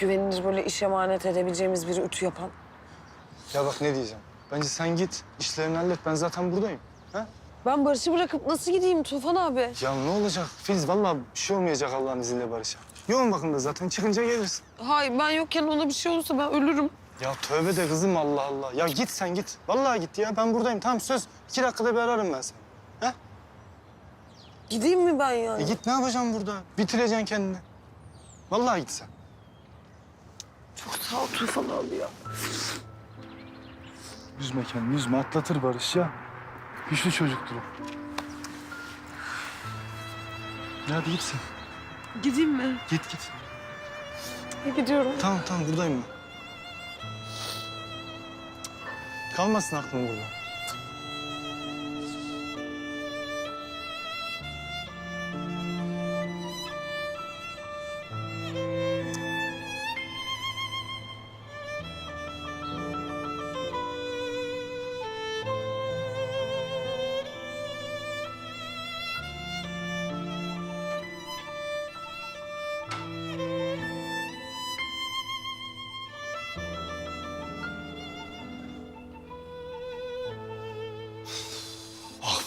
güvenilir böyle iş emanet edebileceğimiz bir ütü yapan. Ya bak ne diyeceğim. Bence sen git, işlerini hallet. Ben zaten buradayım. Ha? Ben Barış'ı bırakıp nasıl gideyim Tufan abi? Ya ne olacak Filiz? Vallahi bir şey olmayacak Allah'ın izniyle Barış'a. Yoğun bakımda zaten. Çıkınca gelirsin. Hayır ben yokken ona bir şey olursa ben ölürüm. Ya tövbe de kızım Allah Allah. Ya git sen git. Vallahi git ya. Ben buradayım. Tamam söz. İki dakikada bir ararım ben seni. Ha? Gideyim mi ben E yani? git ne yapacaksın burada? Bitireceksin kendini. Vallahi git sen. Sağ ol Tufan abi ya. Yüzme kendini, yüzme. Atlatır Barış ya. Güçlü çocuktur o. Hadi git sen. Gideyim mi? Git git. Gidiyorum. Tamam tamam buradayım ben. Kalmasın aklın burada.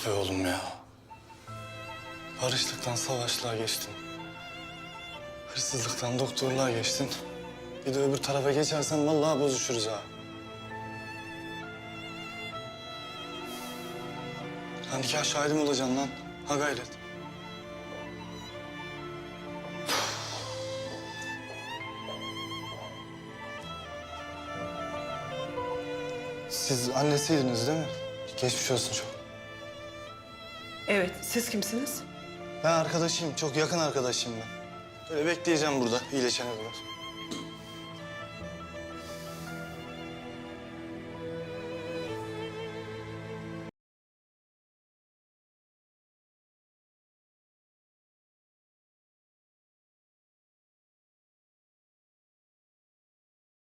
Be oğlum ya. Barışlıktan savaşlığa geçtin. Hırsızlıktan doktorluğa geçtin. Bir de öbür tarafa geçersen vallahi bozuşuruz ha. Lan nikah şahidim olacaksın lan. Ha gayret. Siz annesiydiniz değil mi? Geçmiş olsun çok. Evet, siz kimsiniz? Ben arkadaşıyım, çok yakın arkadaşıyım ben. Böyle bekleyeceğim burada iyileşene kadar.